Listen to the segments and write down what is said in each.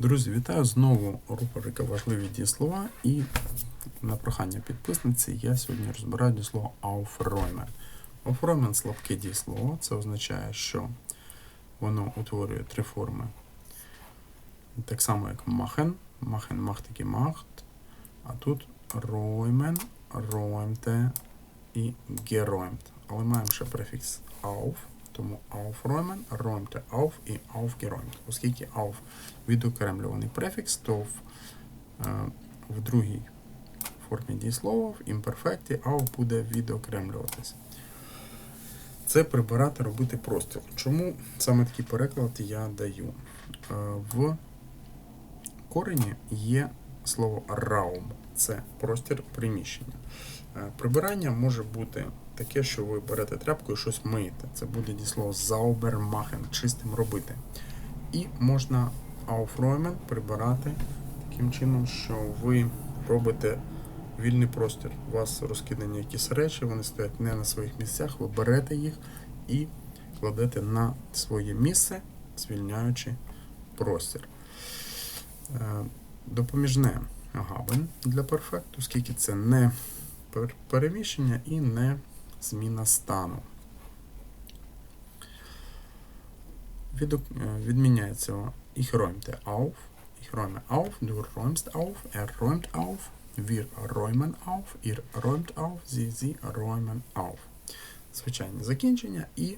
Друзі, вітаю знову рубрика важливі дієслова і на прохання підписниці я сьогодні розбираю дієслово aufräumen. Aufräumen – слабке дієслово. Це означає, що воно утворює три форми. Так само, як machen. Machen macht gemacht. А тут räumen, räumte і geräumt. Але маємо ще префікс auf. Тому aufräumen, räumte auf і aufgeräumt. Оскільки auf відокремлюваний префікс, то в, е, в другій формі дієслова, в імперфекті, auf буде відокремлюватися. Це прибирати, робити простір. Чому саме такий переклад я даю? Е, В корені є слово раум. Це простір приміщення. Е, Прибирання може бути таке, що ви берете тряпку і щось миєте. Це буде дієслово saubermachen, чистим робити. І можна aufräumen прибирати таким чином, що ви робите вільний простір. У вас розкидані якісь речі, вони стоять не на своїх місцях, ви берете їх і кладете на своє місце, звільняючи простір. Е, Допоміжне габен для перфекту, оскільки це не переміщення і не зміна стану. Е, Відміняється ich räumte auf, ich räume auf, du räumst auf, er räumt auf, wir räumen auf, ihr räumt auf, sie, sie räumen auf. Звичайне закінчення і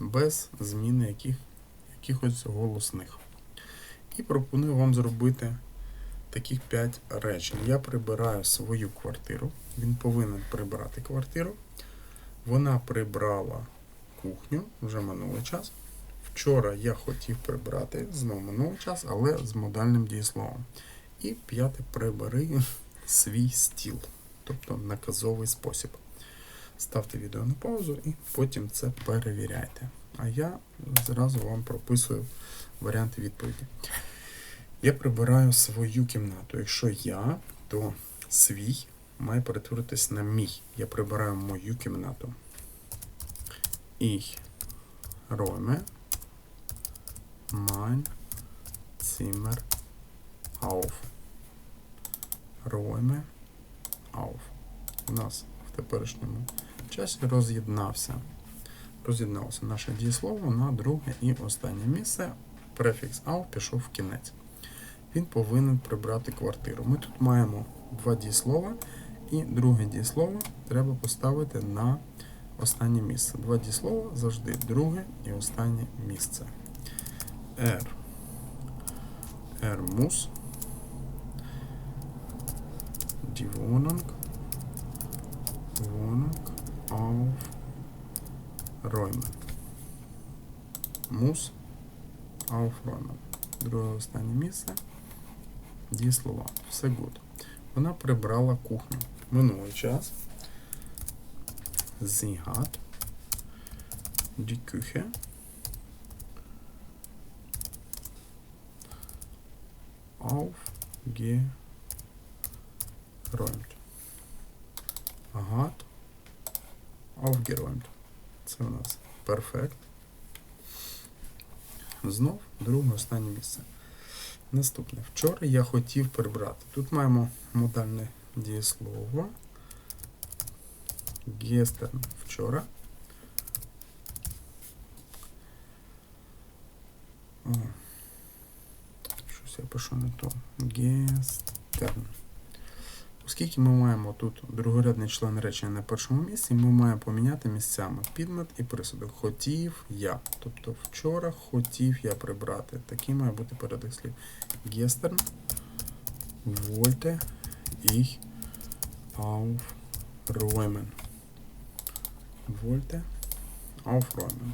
без зміни яких, якихось голосних. І пропоную вам зробити таких 5 речень. Я прибираю свою квартиру. Він повинен прибрати квартиру. Вона прибрала кухню вже минулий час. Вчора я хотів прибрати знову минулий час, але з модальним дієсловом. І п'яте прибери свій стіл, тобто наказовий спосіб. Ставте відео на паузу і потім це перевіряйте. А я зразу вам прописую варіанти відповіді. Я прибираю свою кімнату. Якщо я, то свій має перетворитись на мій. Я прибираю мою кімнату. Ich räume mein Zimmer auf. Räume auf. У нас в теперішньому часі роз'єднався. Роз'єдналося наше дієслово на друге і останнє місце. Префікс auf пішов в кінець. Він повинен прибрати квартиру. Ми тут маємо два дієслова, і друге дієслово треба поставити на останнє місце. Два дієслова завжди друге і останнє місце. Er. Er muss die Wohnung, Wohnung aufräumen. Muss aufräumen. Друге останнє місце. Дієслова. Все good. Вона прибрала кухню. Минулий час. Sie hat die Küche. Hat aufgeräumt. Це у нас перфект. Знов друге останнє місце. Наступне. Вчора я хотів прибрати. Тут маємо модальне дієслово. Гестерн вчора. Щось я пишу не то. Гестерн. Оскільки ми маємо тут другорядний член речення на першому місці, ми маємо поміняти місцями підмет і присудок. Хотів я. Тобто вчора хотів я прибрати. Такий має бути передих слів. Gestern wollte ich aufräumen. Wollte aufräumen.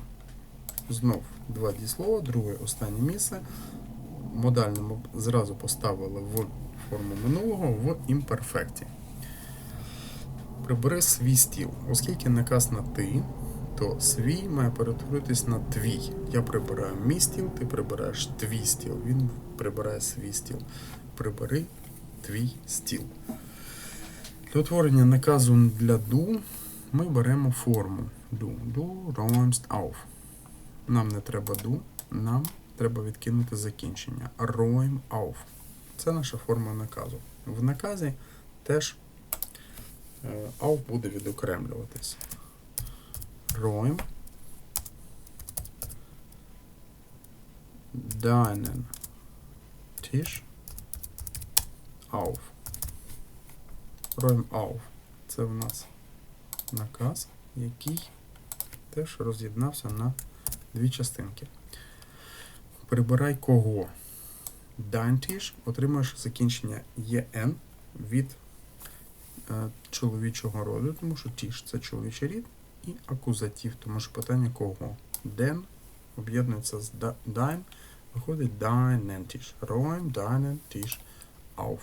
Знов два дієслова, друге останнє місце. Модальному зразу поставили в форму минулого в імперфекті. Прибери свій стіл. Оскільки наказ на ти, то свій має перетворитись на твій. Я прибираю мій стіл, ти прибираєш твій стіл. Він прибирає свій стіл. Прибери твій стіл. Для утворення наказу для ду ми беремо форму ду. Du räumst auf. Нам не треба ду, нам треба відкинути закінчення. Räum auf. Це наша форма наказу. В наказі теж е, auf буде відокремлюватись. Räum deinen Tisch auf. Räum auf. Це в нас наказ, який теж роз'єднався на дві частинки. Прибирай кого? Tisch отримаєш закінчення «єн» від е, чоловічого роду, тому що тіш це чоловічий рід, і акузатив, тому що питання кого. Den об'єднується з dein, виходить Tisch. Räum deinen Tisch auf.